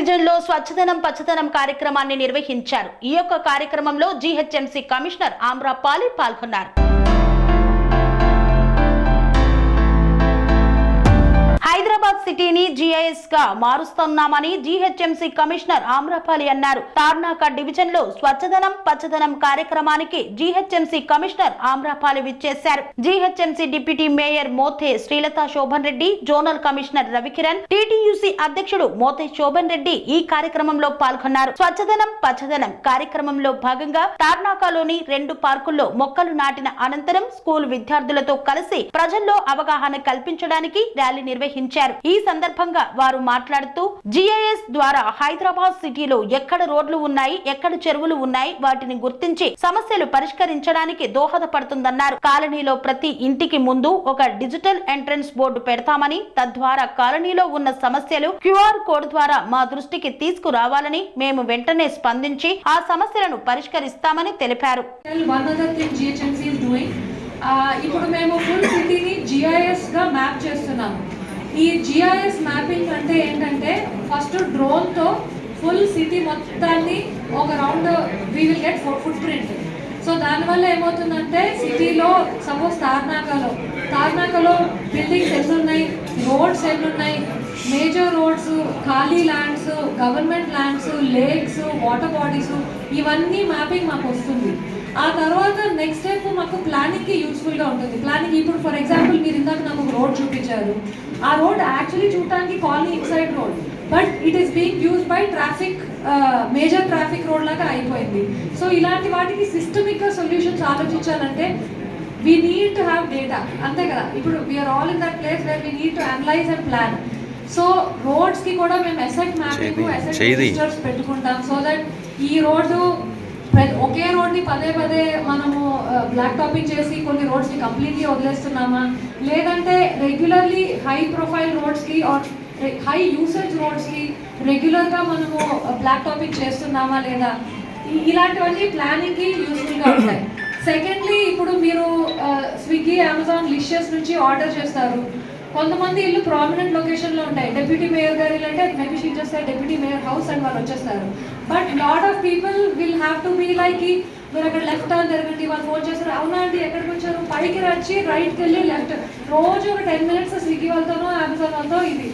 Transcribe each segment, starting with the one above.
డివిజన్లో స్వచ్ఛదనం పచ్చదనం కార్యక్రమాన్ని నిర్వహించారు. ఈ యొక్క కార్యక్రమంలో జీహెచ్ఎంసీ కమిషనర్ ఆమ్రాపాలి పాల్గొన్నారు. హైదరాబాద్ సిటీని జీఐఎస్గా మారుస్తున్నామని జీహెచ్ఎంసీ కమిషనర్ ఆమ్రపాలి అన్నారు. తార్నాక డివిజన్లో స్వచ్ఛదనం పచ్చదనం కార్యక్రమానికి జీహెచ్ఎంసీ కమిషనర్ ఆమ్రపాలి విచ్చేశారు. GHMC deputy mayor Mothe Srilatha Shobhan Reddy zonal commissioner Ravikiran TTUC అధ్యక్షుడు మోతే శోభన్ రెడ్డి ఈ కార్యక్రమంలో పాల్గొన్నారు. స్వచ్ఛదనం పచ్చదనం కార్యక్రమంలో భాగంగా తార్నాకలోని రెండు పార్కుల్లో మొక్కలు నాటిన అనంతరం స్కూల్ విద్యార్థులతో కలిసి ప్రజల్లో అవగాహన కల్పించడానికి ర్యాలీ నిర్వహించారు. ఈ సందర్భంగా వారు మాట్లాడుతూ జిఐఎస్ ద్వారా హైదరాబాద్ సిటీలో ఎక్కడ రోడ్లు ఉన్నాయి ఎక్కడ చెరువులు ఉన్నాయి వాటిని గుర్తించి సమస్యలు పరిష్కరించడానికి దోహదపడుతుందన్నారు. కాలనీలో ప్రతి ఇంటికి ముందు ఒక డిజిటల్ ఎంట్రన్స్ బోర్డు పెడతామని తద్వారా కాలనీలో ఉన్న సమస్యలు క్యూఆర్ కోడ్ ద్వారా మా దృష్టికి తీసుకురావాలని మేము వెంటనే స్పందించి ఆ సమస్యలను పరిష్కరిస్తామని తెలిపారు. ఇప్పుడు మేము ఫుల్ సిటీని జిఐఎస్గా మ్యాప్ చేస్తున్నాము. ఈ జిఐఎస్ మ్యాపింగ్ అంటే ఏంటంటే ఫస్ట్ డ్రోన్తో ఫుల్ సిటీ మొత్తాన్ని ఒక round we will get footprint so దానివల్ల ఏమవుతుందంటే సిటీలో సపోజ్ తార్నాకలో తార్నాకలో బిల్డింగ్స్ ఎన్నున్నాయి? రోడ్స్ ఎన్నున్నాయి? మేజర్ రోడ్స్ ఖాళీ lands government lands lakes water bodies ఇవన్నీ మ్యాపింగ్ మాకు వస్తుంది. ఆ తర్వాత నెక్స్ట్ స్టెప్ మాకు ప్లానింగ్కి యూస్ఫుల్గా ఉంటుంది. ప్లానింగ్ ఇప్పుడు ఫర్ ఎగ్జాంపుల్ మీరు ఇందాక నాకు ఒక రోడ్ చూపించారు. ఆ రోడ్ యాక్చువల్లీ చూడటానికి colony inside road but it is being use by traffic major traffic road లాగా అయిపోయింది. సో ఇలాంటి వాటికి systemic solutions ఆలోచించాలంటే we need to have data అంతే కదా? ఇప్పుడు we are all in that place where we need to analyse and plan so రోడ్స్కి కూడా మేము asset mapping asset పెట్టుకుంటాం సో దట్ ఈ రోడ్డు ఒకే రోడ్ని పదే పదే మనము బ్లాక్ టాపింగ్ చేసి కొన్ని రోడ్స్ని కంప్లీట్లీ వదిలేస్తున్నామా? లేదంటే రెగ్యులర్లీ హై ప్రొఫైల్ రోడ్స్కి ఆర్ హై యూసేజ్ రోడ్స్కి రెగ్యులర్గా మనము బ్లాక్ టాపింగ్ చేస్తున్నామా లేదా? ఇలాంటివన్నీ ప్లానింగ్కి యూస్ఫుల్గా ఉంటాయి. సెకండ్లీ ఇప్పుడు మీరు స్విగ్గీ అమెజాన్ లిషియస్ నుంచి ఆర్డర్ చేస్తారు. కొంతమంది ఇల్లు ప్రామినెంట్ లొకేషన్లో ఉంటాయి. డెప్యూటీ మేయర్ గారి ఇల్లు అంటే మేబీ షీ చేస్తారు డెప్యూటీ మేయర్ హౌస్ అండ్ వాళ్ళు వచ్చేస్తారు. But lot of people will have to be like మీరు అక్కడ లెఫ్ట్ టర్న్ తిరగండి వాళ్ళు ఫోన్ చేస్తారు. అవునా అండి? ఎక్కడికి వచ్చారు? పైకి వచ్చి రైట్కి వెళ్ళి లెఫ్ట్ రోజు ఒక టెన్ మినిట్స్ స్విగ్గీ వాళ్ళతోనో అమెజాన్ వాళ్ళతో ఇది.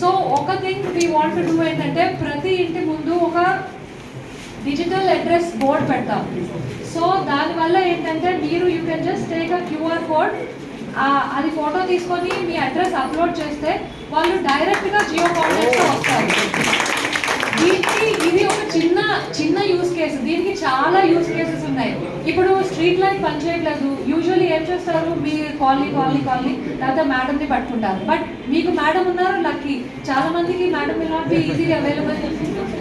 సో ఒక thing we want to do ఏంటంటే ప్రతి ఇంటి ముందు ఒక డిజిటల్ అడ్రస్ బోర్డ్ పెడతాం. సో దానివల్ల ఏంటంటే మీరు you can just take a QR code అది ఫోటో తీసుకొని మీ అడ్రస్ అప్లోడ్ చేస్తే వాళ్ళు డైరెక్ట్గా జియో కాంటాక్ట్తో వస్తారు. దీనికి ఇది ఒక చిన్న చిన్న యూస్ కేసు దీనికి చాలా యూస్ కేసెస్ ఉన్నాయి. ఇప్పుడు స్ట్రీట్ లైట్ పనిచేయట్లేదు యూజువల్లీ ఏం చేస్తారు? మీ కాలనీ కాలనీ కాలనీ లేకపోతే మేడంని పట్టుకుంటారు. బట్ మీకు మేడం ఉన్నారు లక్కీ చాలా మందికి madam will not easy available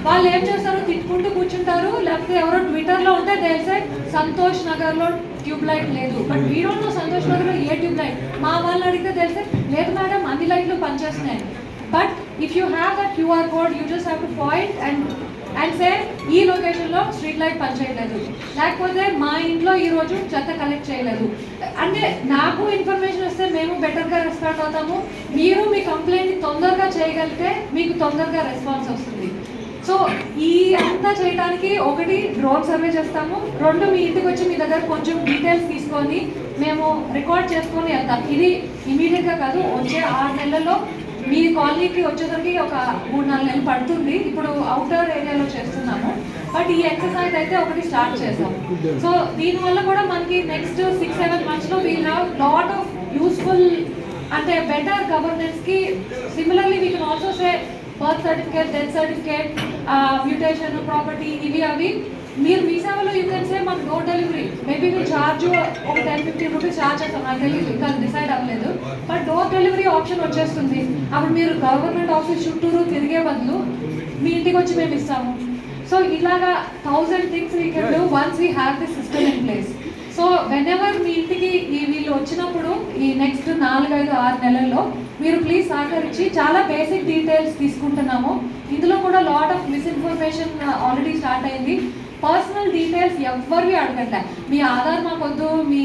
వాళ్ళు ఏం చేస్తారు? తిట్టుకుంటూ కూర్చుంటారు. లేకపోతే ఎవరో ట్విట్టర్లో ఉంటే తెలిసే సంతోష్ నగర్లో ట్యూబ్ లైట్ లేదు. But we don't know Santosh నగర్లో ఏ ట్యూబ్ లైట్ మా వాళ్ళు అడిగితే తెలిసే లేదు మేడం అన్ని లైట్లు పనిచేస్తున్నాయి. But if you have that QR code you just have to point and and say ఈ లొకేషన్లో స్ట్రీట్ లైట్ పనిచేయలేదు లేకపోతే మా ఇంట్లో ఈ రోజు చెత్త కలెక్ట్ చేయలేదు. అంటే నాకు ఇన్ఫర్మేషన్ వస్తే మేము బెటర్గా రెస్పాండ్ అవుతాము. మీరు మీ కంప్లైంట్ తొందరగా చేయగలిగితే మీకు తొందరగా రెస్పాన్స్ వస్తుంది. సో ఈ అంతా చేయడానికి ఒకటి డ్రోన్ సర్వే చేస్తాము. రెండు మీ ఇంటికి వచ్చి మీ దగ్గర కొంచెం డీటెయిల్స్ తీసుకొని మేము రికార్డ్ చేసుకొని వెళ్తాం. ఇది ఇమీడియట్గా కాదు వచ్చే ఆరు నెలల్లో మీ కాలనీకి వచ్చేసరికి ఒక మూడు నాలుగు నెలలు పడుతుంది. ఇప్పుడు అవుటర్ ఏరియాలో చేస్తున్నాము. బట్ ఈ ఎక్సర్సైజ్ అయితే ఒకటి స్టార్ట్ చేసాం. సో దీనివల్ల కూడా మనకి నెక్స్ట్ సిక్స్ సెవెన్ మంత్స్లో we'll have lot of useful అంటే better గవర్నెన్స్కి similarly we can also say birth certificate death certificate mutation property ఇవి అవి మీరు మీ సేవలో యూ కెన్ సే మాకు డోర్ డెలివరీ మేబీ మీరు ఛార్జ్ ఒక టెన్ ఫిఫ్టీన్ రూపీస్ ఛార్జ్ చేస్తాం. నాకు తెలియదు ఇంకా డిసైడ్ అవ్వలేదు. బట్ డోర్ డెలివరీ ఆప్షన్ వచ్చేస్తుంది. అప్పుడు మీరు గవర్నమెంట్ ఆఫీస్ చుట్టూరు తిరిగే బదులు మీ ఇంటికి వచ్చి మేము ఇస్తాము. సో ఇలాగా thousand things we can do once we have the system in place so whenever మీ ఇంటికి ఈ వీళ్ళు వచ్చినప్పుడు ఈ నెక్స్ట్ నాలుగైదు ఆరు నెలల్లో మీరు ప్లీజ్ సహకరించి చాలా బేసిక్ డీటెయిల్స్ తీసుకుంటున్నాము. ఇందులో కూడా lot of misinformation already start అయింది. పర్సనల్ డీటెయిల్స్ ఎవరివి అడగట్లే. మీ ఆధార్ మాకు వద్దు మీ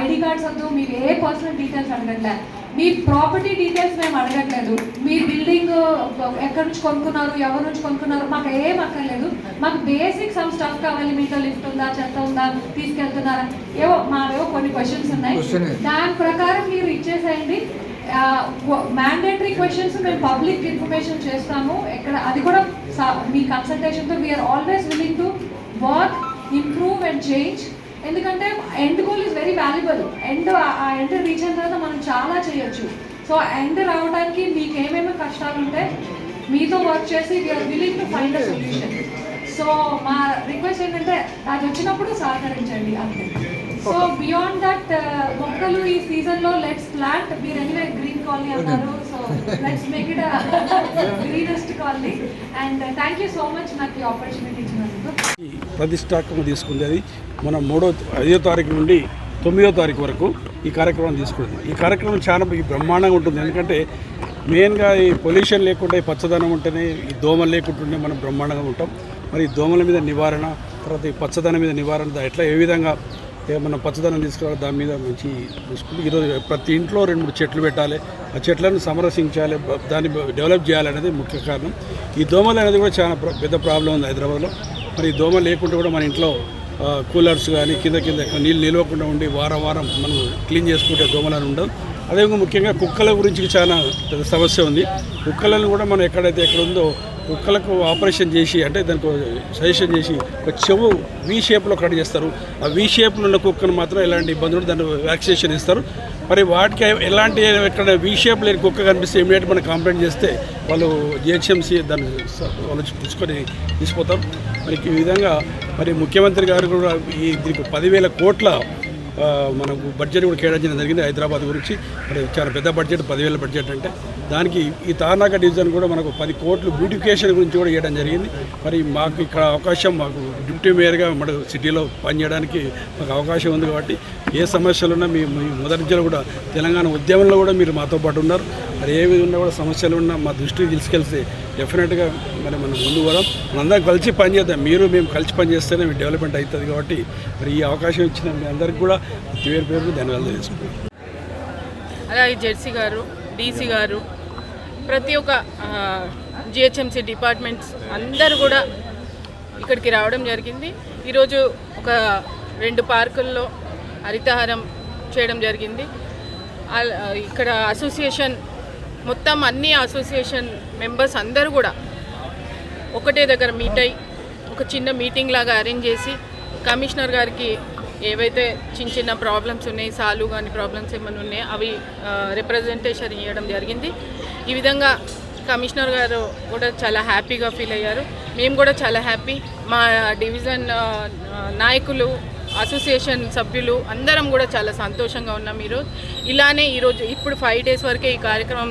ఐడి కార్డ్స్ వద్దు మీ ఏ పర్సనల్ డీటెయిల్స్ అడగట్లే. మీ ప్రాపర్టీ డీటెయిల్స్ మేము అడగట్లేదు. మీ బిల్డింగ్ ఎక్కడి నుంచి కొనుక్కున్నారు ఎవరి నుంచి కొనుక్కున్నారు మాకు ఏం అక్కర్లేదు. మాకు బేసిక్ సమ్ స్టఫ్ కావాలి. మీతో లిఫ్ట్ ఉందా చెత్త ఉందా తీసుకెళ్తున్నారా? ఏవో మావేవో కొన్ని క్వశ్చన్స్ ఉన్నాయి. దాని ప్రకారం మీరు ఇచ్చేసేయండి. మ్యాండేటరీ క్వశ్చన్స్ మేము పబ్లిక్ ఇన్ఫర్మేషన్ చేస్తాము. ఎక్కడ అది కూడా మీ కన్సల్టేషన్తో we are always willing to work improve and change ఎందుకంటే end goal is very valuable end ఆ ఎండ్ రీచ్ అయిన తర్వాత మనం చాలా చేయొచ్చు. సో ఎండ్ రావడానికి మీకు ఏమేమి కష్టాలు ఉంటే మీతో వర్క్ చేసి we are willing to find a solution so మా రిక్వెస్ట్ ఏంటంటే అది వచ్చినప్పుడు సహకరించండి అంతే. సో బియాండ్ దట్ మొక్కలు ఈ సీజన్లో లెట్స్ ప్లాంట్ మీరు ఎనివే గ్రీన్ కాలనీ అన్నారు. So let's make it greenest colony and thank you so much నాకు ఈ ఆపర్చునిటీ ఇచ్చినందుకు. ప్రతిష్టాత్మకంగా తీసుకునేది తీసుకుంది. అది మన మూడో ఐదో తారీఖు నుండి తొమ్మిదో తారీఖు వరకు ఈ కార్యక్రమం తీసుకుంది ఈ కార్యక్రమం చాలా బ్రహ్మాండంగా ఉంటుంది. ఎందుకంటే మెయిన్గా ఈ పొల్యూషన్ లేకుండా ఈ పచ్చదనం ఉంటేనే ఈ దోమలు లేకుంటుంటే మనం బ్రహ్మాండంగా ఉంటాం. మరి ఈ దోమల మీద నివారణ తర్వాత ఈ పచ్చదనం మీద నివారణ ఎట్లా ఏ విధంగా మనం పచ్చదనం తీసుకురావాలి దాని మీద మంచి చూసుకుంటే ఈరోజు ప్రతి ఇంట్లో రెండు మూడు చెట్లు పెట్టాలి. ఆ చెట్లను సమరసించాలి దాన్ని డెవలప్ చేయాలనేది ముఖ్య కారణం. ఈ దోమలు అనేది కూడా చాలా పెద్ద ప్రాబ్లం ఉంది హైదరాబాద్లో. మరి దోమ లేకుంటే కూడా మన ఇంట్లో కూలర్స్ కానీ కింద కింద నీళ్ళు నిలవకుండా ఉండి వారం వారం మనం క్లీన్ చేసుకుంటే దోమలని ఉండవు. అదేవిధంగా ముఖ్యంగా కుక్కల గురించి చాలా పెద్ద సమస్య ఉంది. కుక్కలను కూడా మనం ఎక్కడైతే ఎక్కడ ఉందో కుక్కలకు ఆపరేషన్ చేసి అంటే దానికి సజెషన్ చేసి ఒక చెవు వి షేప్లో కట్ చేస్తారు. ఆ వి షేప్లో ఉన్న కుక్కను మాత్రం ఎలాంటి ఇబ్బందులు దాన్ని వ్యాక్సినేషన్ ఇస్తారు. మరి వాటికి ఎలాంటి ఎక్కడ వి షేప్ లేని కుక్క కనిపిస్తే ఇమీడియట్ మనం కంప్లైంట్ చేస్తే వాళ్ళు జిహెచ్ఎంసీ దాన్ని వాళ్ళు పుచ్చుకొని తీసిపోతారు మరి ఈ విధంగా మరి ముఖ్యమంత్రి గారు కూడా ఈ దీనికి పదివేల కోట్ల మనకు బడ్జెట్ కూడా కేటాయించడం జరిగింది హైదరాబాద్ గురించి. మరి చాలా పెద్ద బడ్జెట్ పదివేల బడ్జెట్ అంటే దానికి ఈ తార్నాక డివిజన్ కూడా మనకు పది కోట్లు బ్యూటిఫికేషన్ గురించి కూడా చేయడం జరిగింది. మరి మాకు ఇక్కడ అవకాశం మాకు డిప్యూటీ మేయర్గా మన సిటీలో పనిచేయడానికి మాకు అవకాశం ఉంది కాబట్టి ఏ సమస్యలు ఉన్నా మీ మీ మొదటి నుంచి కూడా తెలంగాణ ఉద్యమంలో కూడా మీరు మాతో పాటు ఉన్నారు. మరి ఏ విధంగా కూడా సమస్యలు ఉన్నా మా దృష్టికి తీసుకెళ్తే డెఫినెట్గా మరి మనం ముందు కూడా మనందరం కలిసి పనిచేద్దాం. మీరు మేము కలిసి పనిచేస్తేనే మీ డెవలప్మెంట్ అవుతుంది కాబట్టి మరి ఈ అవకాశం ఇచ్చిన మీ అందరికీ కూడా పేరు పేరు ధన్యవాదాలు తెలుసుకుంటాం అలాగే జెర్సీ గారు డీసీ గారు ప్రతి ఒక్క జిహెచ్ఎంసీ డిపార్ట్మెంట్స్ అందరూ కూడా ఇక్కడికి రావడం జరిగింది. ఈరోజు ఒక రెండు పార్కుల్లో హరితహారం చేయడం జరిగింది. ఇక్కడ అసోసియేషన్ మొత్తం అన్ని అసోసియేషన్ మెంబర్స్ అందరూ కూడా ఒకటే దగ్గర మీట్ అయ్యి ఒక చిన్న మీటింగ్ లాగా అరేంజ్ చేసి కమిషనర్ గారికి ఏవైతే చిన్న చిన్న ప్రాబ్లమ్స్ ఉన్నాయి సాలు కానీ ప్రాబ్లమ్స్ ఏమైనా ఉన్నాయి అవి రిప్రజెంటేషన్ ఇవ్వడం జరిగింది. ఈ విధంగా కమిషనర్ గారు కూడా చాలా హ్యాపీగా ఫీల్ అయ్యారు. మేము కూడా చాలా హ్యాపీ. మా డివిజన్ నాయకులు అసోసియేషన్ సభ్యులు అందరం కూడా చాలా సంతోషంగా ఉన్నాం ఈరోజు. ఇలానే ఈరోజు ఇప్పుడు ఫైవ్ డేస్ వరకే ఈ కార్యక్రమం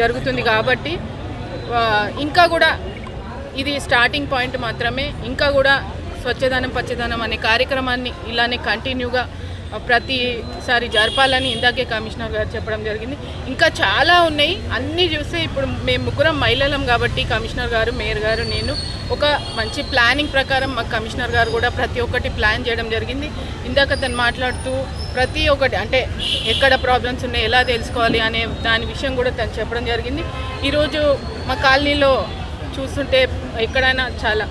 జరుగుతుంది కాబట్టి ఇంకా కూడా ఇది స్టార్టింగ్ పాయింట్ మాత్రమే. ఇంకా కూడా స్వచ్ఛదనం పచ్చదనం అనే కార్యక్రమాన్ని ఇలానే కంటిన్యూగా ప్రతిసారి జరపాలని ఇందాకే కమిషనర్ గారు చెప్పడం జరిగింది. ఇంకా చాలా ఉన్నాయి. అన్నీ చూస్తే ఇప్పుడు మేము ముగ్గురం మహిళలం కాబట్టి కమిషనర్ గారు మేయర్ గారు నేను ఒక మంచి ప్లానింగ్ ప్రకారం మా కమిషనర్ గారు కూడా ప్రతి ఒక్కటి ప్లాన్ చేయడం జరిగింది. ఇందాక తను మాట్లాడుతూ ప్రతి ఒక్కటి అంటే ఎక్కడ ప్రాబ్లమ్స్ ఉన్నాయి ఎలా తెలుసుకోవాలి అనే దాని విషయం కూడా తను చెప్పడం జరిగింది. ఈరోజు మా కాలనీలో చూస్తుంటే ఎక్కడైనా చాలా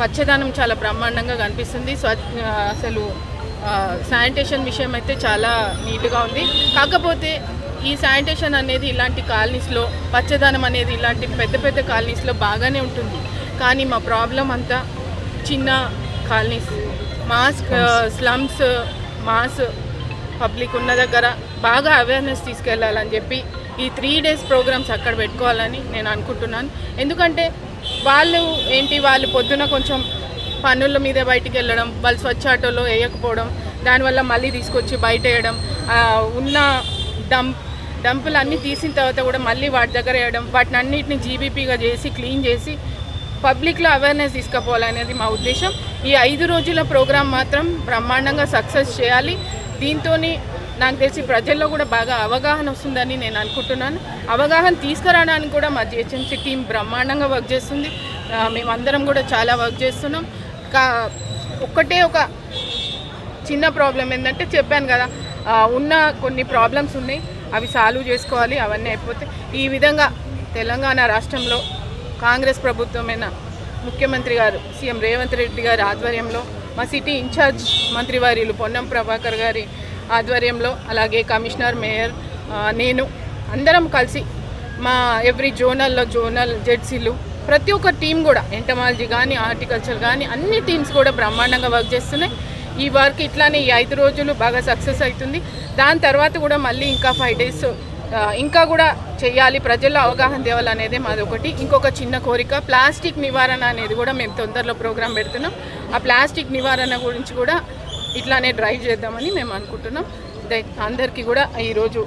పచ్చదనం చాలా బ్రహ్మాండంగా కనిపిస్తుంది. స్వ అసలు శానిటేషన్ విషయం అయితే చాలా నీట్గా ఉంది. కాకపోతే ఈ శానిటేషన్ అనేది ఇలాంటి కాలనీస్లో పచ్చదనం అనేది ఇలాంటి పెద్ద పెద్ద కాలనీస్లో బాగానే ఉంటుంది. కానీ మా ప్రాబ్లం అంతా చిన్న colonies mass slums mass public ఉన్న దగ్గర బాగా అవేర్నెస్ తీసుకెళ్ళాలని చెప్పి ఈ త్రీ డేస్ ప్రోగ్రామ్స్ అక్కడ పెట్టుకోవాలని నేను అనుకుంటున్నాను. ఎందుకంటే వాళ్ళు ఏంటి వాళ్ళు పొద్దున కొంచెం పనుల మీద బయటికి వెళ్ళడం వాళ్ళు స్వచ్ఛ ఆటోలో వేయకపోవడం దానివల్ల మళ్ళీ తీసుకొచ్చి బయట వేయడం ఉన్న డంప్ డంపులు అన్నీ తీసిన తర్వాత కూడా మళ్ళీ వాటి దగ్గర వేయడం వాటిని అన్నిటిని జీబీపీగా చేసి క్లీన్ చేసి పబ్లిక్లో అవేర్నెస్ తీసుకుపోవాలనేది మా ఉద్దేశం. ఈ ఐదు రోజుల ప్రోగ్రాం మాత్రం బ్రహ్మాండంగా సక్సెస్ చేయాలి. దీంతో నాకు తెలిసి ప్రజల్లో కూడా బాగా అవగాహన వస్తుందని నేను అనుకుంటున్నాను. అవగాహన తీసుకురావడానికి కూడా మా జిహెచ్ఎంసీ టీం బ్రహ్మాండంగా వర్క్ చేస్తుంది. మేమందరం కూడా చాలా వర్క్ చేస్తున్నాం. కా ఒక్కటే ఒక చిన్న ప్రాబ్లం ఏంటంటే చెప్పాను కదా ఉన్న కొన్ని ప్రాబ్లమ్స్ ఉన్నాయి అవి సాల్వ్ చేసుకోవాలి అవన్నీ అయిపోతే ఈ విధంగా తెలంగాణ రాష్ట్రంలో కాంగ్రెస్ ప్రభుత్వమైన ముఖ్యమంత్రి గారు సీఎం రేవంత్ రెడ్డి గారి ఆధ్వర్యంలో మా సిటీ ఇన్ఛార్జ్ మంత్రివర్యులు పొన్నం ప్రభాకర్ గారి ఆధ్వర్యంలో అలాగే కమిషనర్ మేయర్ నేను అందరం కలిసి మా ఎవ్రీ జోనల్లో జోనల్ జెడ్సీలు ప్రతి ఒక్క టీం కూడా ఎంటమాలజీ కానీ హార్టికల్చర్ కానీ అన్ని టీమ్స్ కూడా బ్రహ్మాండంగా వర్క్ చేస్తున్నాయి. ఈ వర్క్ ఇట్లానే ఈ ఐదు రోజులు బాగా సక్సెస్ అవుతుంది. దాని తర్వాత కూడా మళ్ళీ ఇంకా ఫైవ్ డేస్ ఇంకా కూడా చేయాలి. ప్రజల్లో అవగాహన తేవాలనేదే మాది ఒకటి. ఇంకొక చిన్న కోరిక ప్లాస్టిక్ నివారణ అనేది కూడా మేము తొందరలో ప్రోగ్రాం పెడుతున్నాం. ఆ ప్లాస్టిక్ నివారణ గురించి కూడా ఇట్లానే డ్రైవ్ చేద్దామని మేము అనుకుంటున్నాం. దై- అందరికీ కూడా ఈరోజు